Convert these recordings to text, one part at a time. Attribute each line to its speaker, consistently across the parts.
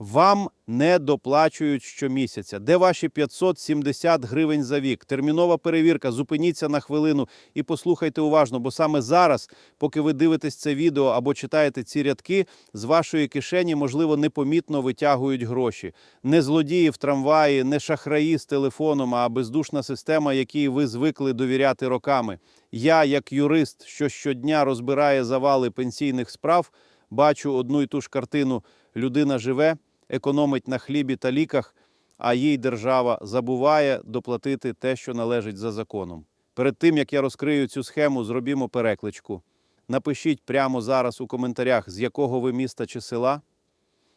Speaker 1: Вам не доплачують щомісяця. Де ваші 570 гривень за вік? Термінова перевірка. Зупиніться на хвилину і послухайте уважно, бо саме зараз, поки ви дивитесь це відео або читаєте ці рядки, з вашої кишені, можливо, непомітно витягують гроші. Не злодії в трамваї, не шахраї з телефоном, а бездушна система, якій ви звикли довіряти роками. Я, як юрист, що щодня розбирає завали пенсійних справ, бачу одну і ту ж картину: людина живе, економить на хлібі та ліках, а їй держава забуває доплатити те, що належить за законом. Перед тим як я розкрию цю схему, зробімо перекличку. Напишіть прямо зараз у коментарях, з якого ви міста чи села.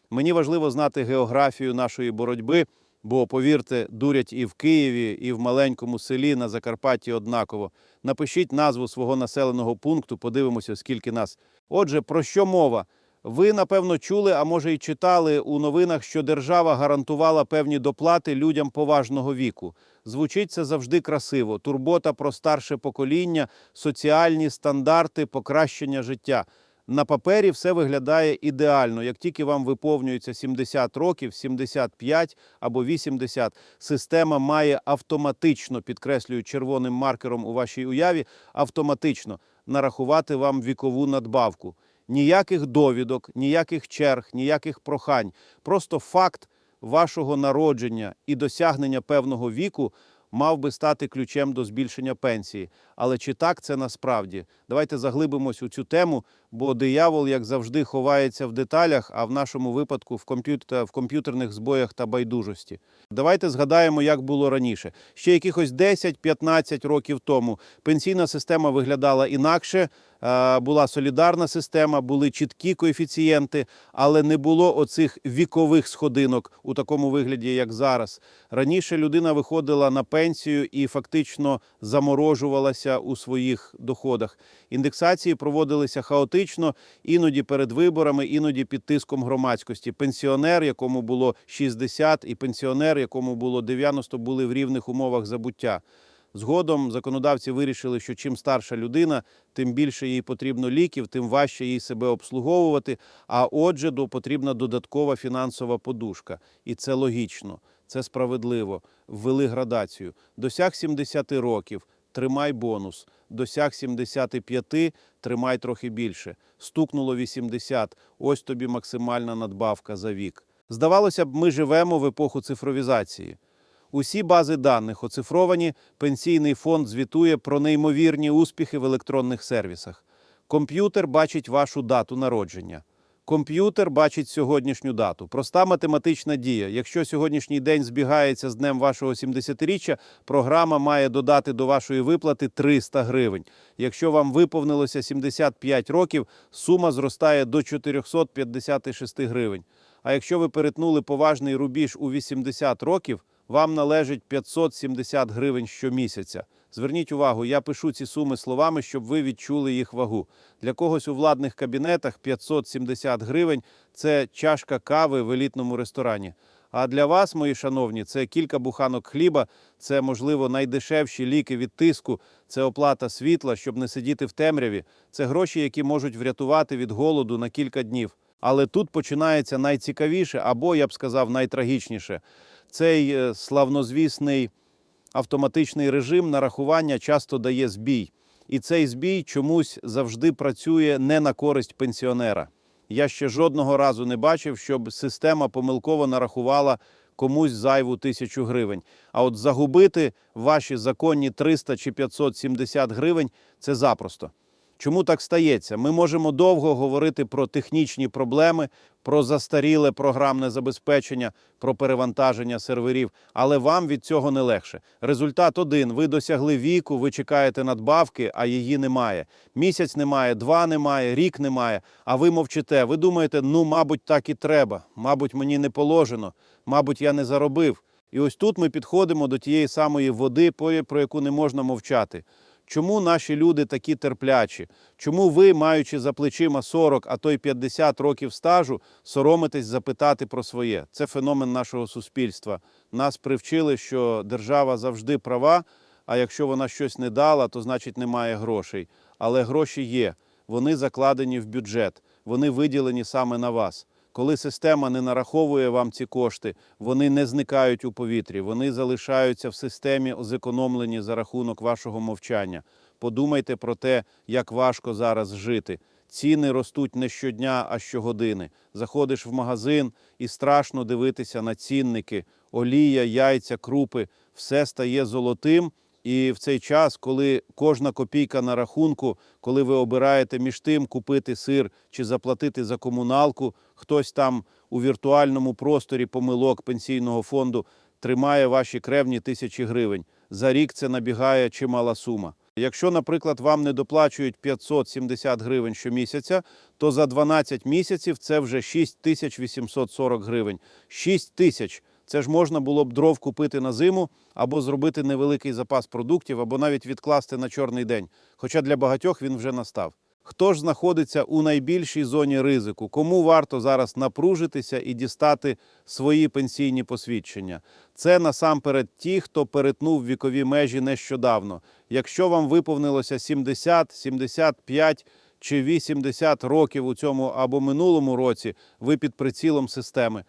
Speaker 1: Мені важливо знати географію нашої боротьби, бо, повірте, дурять і в Києві, і в маленькому селі на Закарпатті однаково. Напишіть назву свого населеного пункту, подивимося, скільки нас. Отже, про що мова? Ви, напевно, чули, а може й читали у новинах, що держава гарантувала певні доплати людям поважного віку. Звучить це завжди красиво: турбота про старше покоління, соціальні стандарти, покращення життя. На папері все виглядає ідеально. Як тільки вам виповнюється 70 років, 75 або 80, система має автоматично, підкреслюю червоним маркером у вашій уяві, автоматично нарахувати вам вікову надбавку. Ніяких довідок, ніяких черг, ніяких прохань. Просто факт вашого народження і досягнення певного віку мав би стати ключем до збільшення пенсії. Але чи так це насправді? Давайте заглибимось у цю тему, бо диявол, як завжди, ховається в деталях, а в нашому випадку в, комп'ютер, в комп'ютерних збоях та байдужості. Давайте згадаємо, як було раніше. Ще якихось 10-15 років тому пенсійна система виглядала інакше. Була солідарна система, були чіткі коефіцієнти, але не було оцих вікових сходинок у такому вигляді, як зараз. Раніше людина виходила на пенсію і фактично заморожувалася у своїх доходах. Індексації проводилися хаотично, іноді перед виборами, іноді під тиском громадськості. Пенсіонер, якому було 60, і пенсіонер, якому було 90, були в рівних умовах забуття. Згодом законодавці вирішили, що чим старша людина, тим більше їй потрібно ліків, тим важче їй себе обслуговувати. А отже, до потрібна додаткова фінансова подушка. І це логічно, це справедливо. Ввели градацію. Досяг 70 років, тримай бонус. Досяг 75, тримай трохи більше. Стукнуло 80, ось тобі максимальна надбавка за вік. Здавалося б, ми живемо в епоху цифровізації. Усі бази даних оцифровані, пенсійний фонд звітує про неймовірні успіхи в електронних сервісах. Комп'ютер бачить вашу дату народження. Комп'ютер бачить сьогоднішню дату. Проста математична дія. Якщо сьогоднішній день збігається з днем вашого 70-річчя, програма має додати до вашої виплати 300 гривень. Якщо вам виповнилося 75 років, сума зростає до 456 гривень. А якщо ви перетнули поважний рубіж у 80 років, вам належить 570 гривень щомісяця. Зверніть увагу, я пишу ці суми словами, щоб ви відчули їх вагу. Для когось у владних кабінетах 570 гривень це чашка кави в елітному ресторані. А для вас, мої шановні, це кілька буханок хліба, це, можливо, найдешевші ліки від тиску, це оплата світла, щоб не сидіти в темряві. Це гроші, які можуть врятувати від голоду на кілька днів. Але тут починається найцікавіше, або я б сказав, найтрагічніше. Цей е, славнозвісний автоматичний режим нарахування часто дає збій. І цей збій чомусь завжди працює не на користь пенсіонера. Я ще жодного разу не бачив, щоб система помилково нарахувала комусь зайву тисячу гривень. А от загубити ваші законні 300 чи 570 гривень це запросто. Чому так стається? Ми можемо довго говорити про технічні проблеми, про застаріле програмне забезпечення, про перевантаження серверів, але вам від цього не легше. Результат один: ви досягли віку, ви чекаєте надбавки, а її немає. Місяць немає, два немає, рік немає. А ви мовчите. Ви думаєте, ну, мабуть, так і треба, мабуть, мені не положено, мабуть, я не заробив. І ось тут ми підходимо до тієї самої води, про яку не можна мовчати. Чому наші люди такі терплячі? Чому ви, маючи за плечима 40, а то й 50 років стажу, соромитесь запитати про своє? Це феномен нашого суспільства. Нас привчили, що держава завжди права, а якщо вона щось не дала, то значить немає грошей. Але гроші є. Вони закладені в бюджет, вони виділені саме на вас. Коли система не нараховує вам ці кошти, вони не зникають у повітрі, вони залишаються в системі, зекономлені за рахунок вашого мовчання. Подумайте про те, як важко зараз жити. Ціни ростуть не щодня, а щогодини. Заходиш в магазин і страшно дивитися на цінники. Олія, яйця, крупи все стає золотим. І в цей час, коли кожна копійка на рахунку, коли ви обираєте між тим купити сир чи заплатити за комуналку, хтось там у віртуальному просторі помилок пенсійного фонду тримає ваші кревні тисячі гривень. За рік це набігає чимала сума. Якщо, наприклад, вам не доплачують 570 гривень щомісяця, то за 12 місяців це вже 6840 гривень. 6 тисяч. Це ж можна було б дров купити на зиму або зробити невеликий запас продуктів, або навіть відкласти на чорний день. Хоча для багатьох він вже настав. Хто ж знаходиться у найбільшій зоні ризику? Кому варто зараз напружитися і дістати свої пенсійні посвідчення? Це насамперед ті, хто перетнув вікові межі нещодавно. Якщо вам виповнилося 70, 75 чи 80 років у цьому або минулому році, ви під прицілом системи.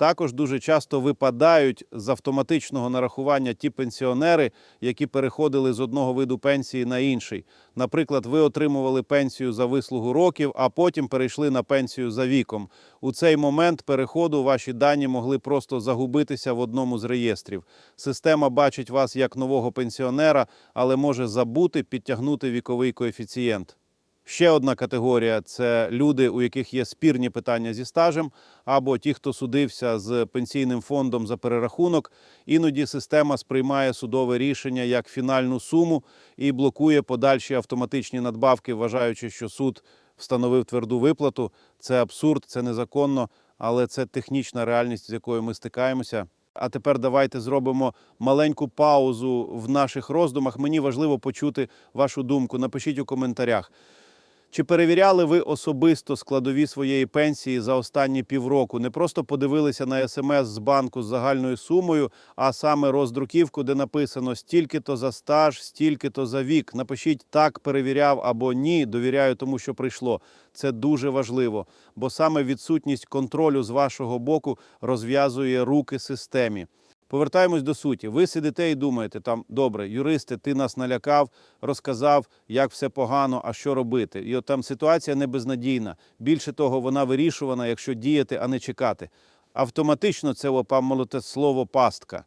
Speaker 1: Також дуже часто випадають з автоматичного нарахування ті пенсіонери, які переходили з одного виду пенсії на інший. Наприклад, ви отримували пенсію за вислугу років, а потім перейшли на пенсію за віком. У цей момент переходу ваші дані могли просто загубитися в одному з реєстрів. Система бачить вас як нового пенсіонера, але може забути підтягнути віковий коефіцієнт. Ще одна категорія це люди, у яких є спірні питання зі стажем, або ті, хто судився з пенсійним фондом за перерахунок. Іноді система сприймає судове рішення як фінальну суму і блокує подальші автоматичні надбавки, вважаючи, що суд встановив тверду виплату. Це абсурд, це незаконно, але це технічна реальність, з якою ми стикаємося. А тепер давайте зробимо маленьку паузу в наших роздумах. Мені важливо почути вашу думку. Напишіть у коментарях. Чи перевіряли ви особисто складові своєї пенсії за останні півроку? Не просто подивилися на смс з банку з загальною сумою, а саме роздруківку, де написано стільки-то за стаж, стільки-то за вік. Напишіть так, перевіряв або ні. Довіряю тому, що прийшло. Це дуже важливо, бо саме відсутність контролю з вашого боку розв'язує руки системі. Повертаємось до суті. Ви сидите і думаєте, там добре, юристи, ти нас налякав, розказав, як все погано, а що робити. І от там ситуація не безнадійна. Більше того, вона вирішувана, якщо діяти, а не чекати. Автоматично це опамолоте слово пастка.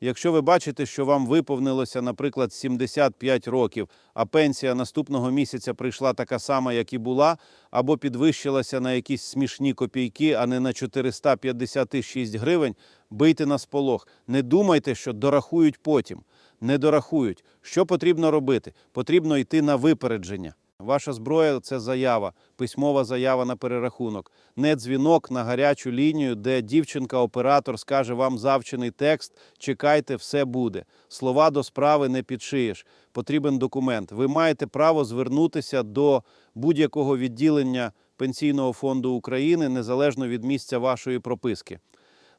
Speaker 1: Якщо ви бачите, що вам виповнилося, наприклад, 75 років, а пенсія наступного місяця прийшла така сама, як і була, або підвищилася на якісь смішні копійки, а не на 456 гривень, бийте на сполох. Не думайте, що дорахують потім. Не дорахують. Що потрібно робити? Потрібно йти на випередження. Ваша зброя це заява, письмова заява на перерахунок, не дзвінок на гарячу лінію, де дівчинка-оператор скаже вам завчений текст. Чекайте, все буде. Слова до справи не підшиєш. Потрібен документ. Ви маєте право звернутися до будь-якого відділення Пенсійного фонду України незалежно від місця вашої прописки.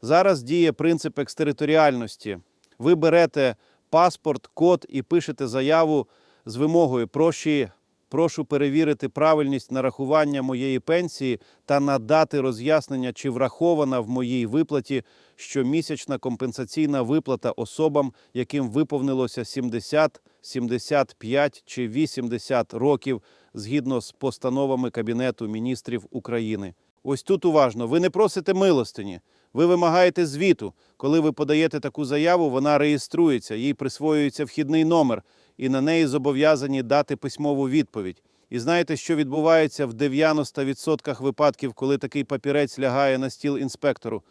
Speaker 1: Зараз діє принцип екстериторіальності. Ви берете паспорт, код і пишете заяву з вимогою «Прощі, прошу перевірити правильність нарахування моєї пенсії та надати роз'яснення, чи врахована в моїй виплаті щомісячна компенсаційна виплата особам, яким виповнилося 70, 75 чи 80 років згідно з постановами Кабінету міністрів України. Ось тут уважно, ви не просите милостині, ви вимагаєте звіту. Коли ви подаєте таку заяву, вона реєструється, їй присвоюється вхідний номер, і на неї зобов'язані дати письмову відповідь. І знаєте, що відбувається в 90% випадків, коли такий папірець лягає на стіл інспектору?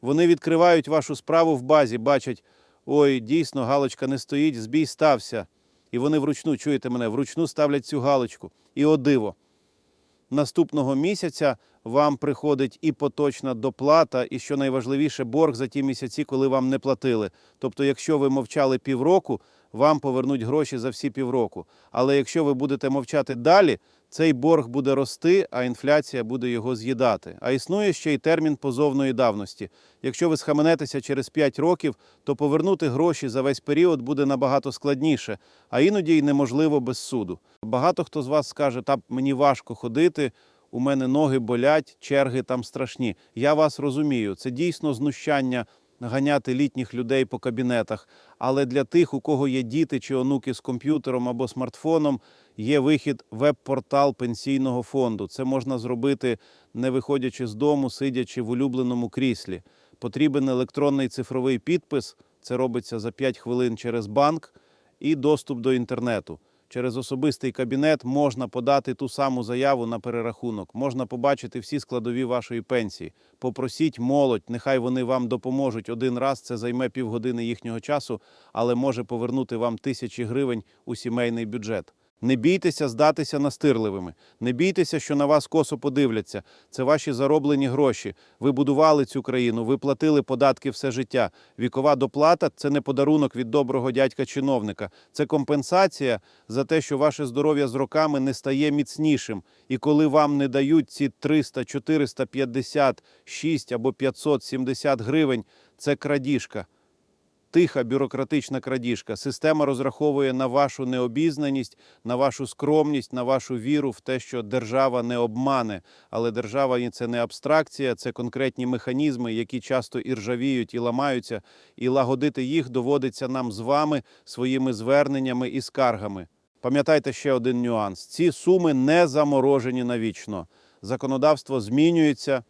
Speaker 1: Вони відкривають вашу справу в базі, бачать, ой, дійсно, галочка не стоїть, збій стався. І вони вручну, чуєте мене, вручну ставлять цю галочку. І о диво, наступного місяця вам приходить і поточна доплата, і що найважливіше, борг за ті місяці, коли вам не платили. Тобто, якщо ви мовчали півроку, вам повернуть гроші за всі півроку. Але якщо ви будете мовчати далі, цей борг буде рости, а інфляція буде його з'їдати. А існує ще й термін позовної давності. Якщо ви схаменетеся через 5 років, то повернути гроші за весь період буде набагато складніше, а іноді й неможливо без суду. Багато хто з вас скаже, та мені важко ходити. у мене ноги болять, черги там страшні. Я вас розумію, це дійсно знущання ганяти літніх людей по кабінетах. Але для тих, у кого є діти чи онуки з комп'ютером або смартфоном, є вихід веб-портал пенсійного фонду. Це можна зробити, не виходячи з дому, сидячи в улюбленому кріслі. Потрібен електронний цифровий підпис. Це робиться за 5 хвилин через банк і доступ до інтернету. Через особистий кабінет можна подати ту саму заяву на перерахунок, можна побачити всі складові вашої пенсії. Попросіть молодь, нехай вони вам допоможуть один раз. Це займе півгодини їхнього часу, але може повернути вам тисячі гривень у сімейний бюджет. Не бійтеся здатися настирливими. Не бійтеся, що на вас косо подивляться. Це ваші зароблені гроші. Ви будували цю країну, ви платили податки все життя. Вікова доплата це не подарунок від доброго дядька-чиновника. Це компенсація за те, що ваше здоров'я з роками не стає міцнішим. І коли вам не дають ці 300, 456 або 570 гривень, це крадіжка тиха бюрократична крадіжка. Система розраховує на вашу необізнаність, на вашу скромність, на вашу віру в те, що держава не обмане. Але держава це не абстракція, це конкретні механізми, які часто і ржавіють, і ламаються. І лагодити їх доводиться нам з вами своїми зверненнями і скаргами. Пам'ятайте ще один нюанс: ці суми не заморожені навічно. Законодавство змінюється.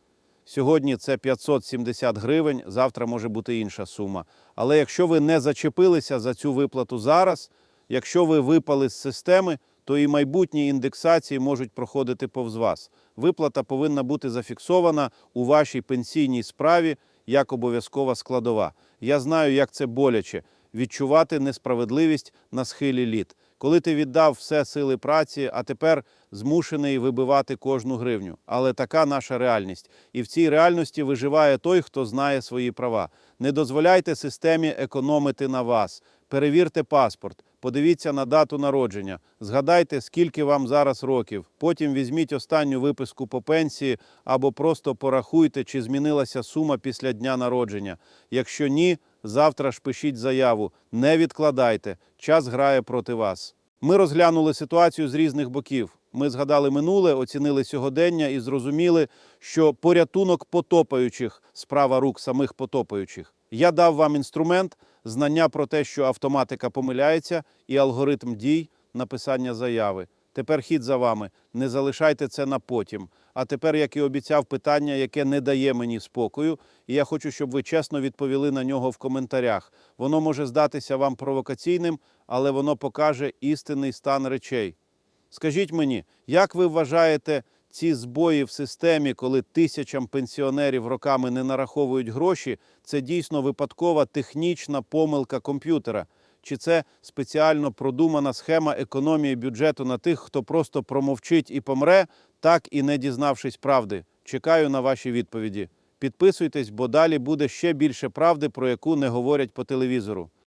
Speaker 1: Сьогодні це 570 гривень, завтра може бути інша сума. Але якщо ви не зачепилися за цю виплату зараз, якщо ви випали з системи, то і майбутні індексації можуть проходити повз вас. Виплата повинна бути зафіксована у вашій пенсійній справі як обов'язкова складова. Я знаю, як це боляче відчувати несправедливість на схилі літ. Коли ти віддав все сили праці, а тепер змушений вибивати кожну гривню. Але така наша реальність. І в цій реальності виживає той, хто знає свої права. Не дозволяйте системі економити на вас. Перевірте паспорт, подивіться на дату народження, згадайте, скільки вам зараз років. Потім візьміть останню виписку по пенсії або просто порахуйте, чи змінилася сума після дня народження. Якщо ні, завтра ж пишіть заяву. Не відкладайте. Час грає проти вас. Ми розглянули ситуацію з різних боків. Ми згадали минуле, оцінили сьогодення і зрозуміли, що порятунок потопаючих справа рук самих потопаючих. Я дав вам інструмент, знання про те, що автоматика помиляється, і алгоритм дій написання заяви. Тепер хід за вами. Не залишайте це на потім. А тепер, як і обіцяв, питання, яке не дає мені спокою, і я хочу, щоб ви чесно відповіли на нього в коментарях. Воно може здатися вам провокаційним, але воно покаже істинний стан речей. Скажіть мені, як ви вважаєте ці збої в системі, коли тисячам пенсіонерів роками не нараховують гроші, це дійсно випадкова технічна помилка комп'ютера? Чи це спеціально продумана схема економії бюджету на тих, хто просто промовчить і помре, так і не дізнавшись правди? Чекаю на ваші відповіді. Підписуйтесь, бо далі буде ще більше правди, про яку не говорять по телевізору.